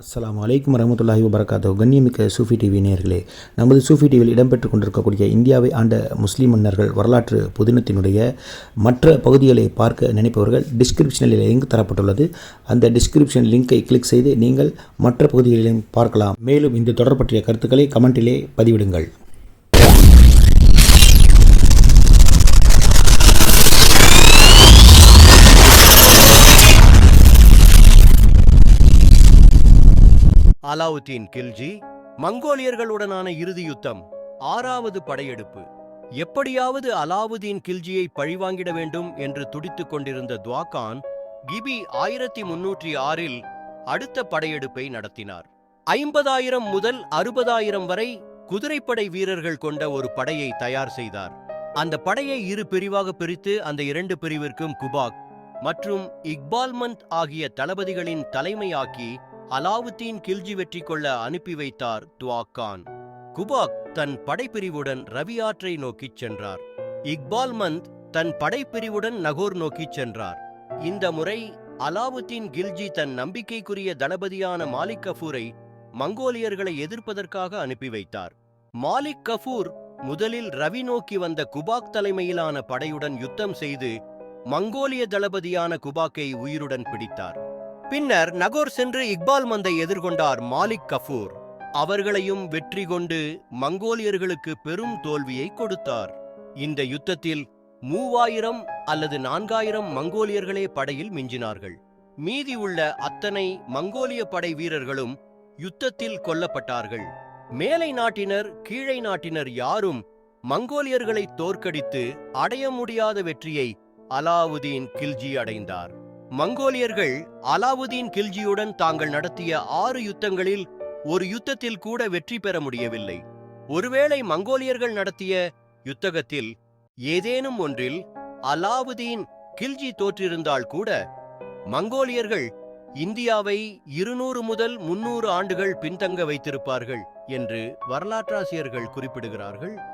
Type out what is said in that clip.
அஸ்லாம் அலைக்கும் வரமத்துல்லாஹி வபரகாத்தோ கண்ணியமிக்க சூஃபி டிவி நேர்களே நமது சூஃபி டிவியில் இடம்பெற்று கொண்டிருக்கக்கூடிய இந்தியாவை ஆண்ட முஸ்லீம் மன்னர்கள் வரலாற்று புதினத்தினுடைய மற்ற பகுதிகளை பார்க்க நினைப்பவர்கள் டிஸ்கிரிப்ஷனில் லிங்க் தரப்பட்டுள்ளது. அந்த டிஸ்கிரிப்ஷன் லிங்கை கிளிக் செய்து நீங்கள் மற்ற பகுதிகளிலும் பார்க்கலாம். மேலும் இந்த தொடர் பற்றிய கருத்துக்களை கமெண்டிலே பதிவிடுங்கள். அலாவுதீன் கில்ஜி மங்கோலியர்களுடனான இறுதி யுத்தம் ஆறாவது படையெடுப்பு. எப்படியாவது அலாவுதீன் கில்ஜியை பழிவாங்கிட வேண்டும் என்று துடித்துக் கொண்டிருந்த துவாகான் கிபி ஆயிரத்தி முன்னூற்றி ஆறில் அடுத்த படையெடுப்பை நடத்தினார். ஐம்பதாயிரம் முதல் அறுபதாயிரம் வரை குதிரைப்படை வீரர்கள் கொண்ட ஒரு படையை தயார் செய்தார். அந்த படையை இரு பிரிவாக பிரித்து அந்த இரண்டு பிரிவிற்கும் குபாக் மற்றும் இக்பால்மந்த் ஆகிய தளபதிகளின் தலைமையாக்கி அலாவுத்தீன் கில்ஜி வெற்றி கொள்ள அனுப்பி வைத்தார் துவாக்கான் குபாக் தன் படைப்பிரிவுடன் ரவி ஆற்றை நோக்கிச் சென்றார். இக்பால் மந்த் தன் படைப்பிரிவுடன் நகோர் நோக்கிச் சென்றார். இந்த முறை அலாவுத்தீன் கில்ஜி தன் நம்பிக்கைக்குரிய தளபதியான மாலிக் கஃபூரை மங்கோலியர்களை எதிர்ப்பதற்காக அனுப்பி வைத்தார். மாலிக் கஃபூர் முதலில் ரவி நோக்கி வந்த குபாக் தலைமையிலான படையுடன் யுத்தம் செய்து மங்கோலிய தளபதியான குபாக்கை உயிருடன் பிடித்தார். பின்னர் நகோர் சென்று இக்பால் மந்தை எதிர்கொண்டார் மாலிக் கஃபூர். அவர்களையும் வெற்றி கொண்டு மங்கோலியர்களுக்கு பெரும் தோல்வியை கொடுத்தார். இந்த யுத்தத்தில் மூவாயிரம் அல்லது நான்காயிரம் மங்கோலியர்களே படையில் மிஞ்சினார்கள். மீதி உள்ள அத்தனை மங்கோலிய படை வீரர்களும் யுத்தத்தில் கொல்லப்பட்டார்கள். மேலை நாட்டினர் கீழை நாட்டினர் யாரும் மங்கோலியர்களை தோற்கடித்து அடைய முடியாத வெற்றியை அலாவுதீன் கில்ஜி அடைந்தார். மங்கோலியர்கள் அலாவுதீன் கில்ஜியுடன் தாங்கள் நடத்திய ஆறு யுத்தங்களில் ஒரு யுத்தத்தில் கூட வெற்றி பெற முடியவில்லை. ஒருவேளை மங்கோலியர்கள் நடத்திய யுத்தகத்தில் ஏதேனும் ஒன்றில் அலாவுதீன் கில்ஜி தோற்றிருந்தால் கூட மங்கோலியர்கள் இந்தியாவை இருநூறு முதல் முன்னூறு ஆண்டுகள் பின்தங்க வைத்திருப்பார்கள் என்று வரலாற்றாசிரியர்கள் குறிப்பிடுகிறார்கள்.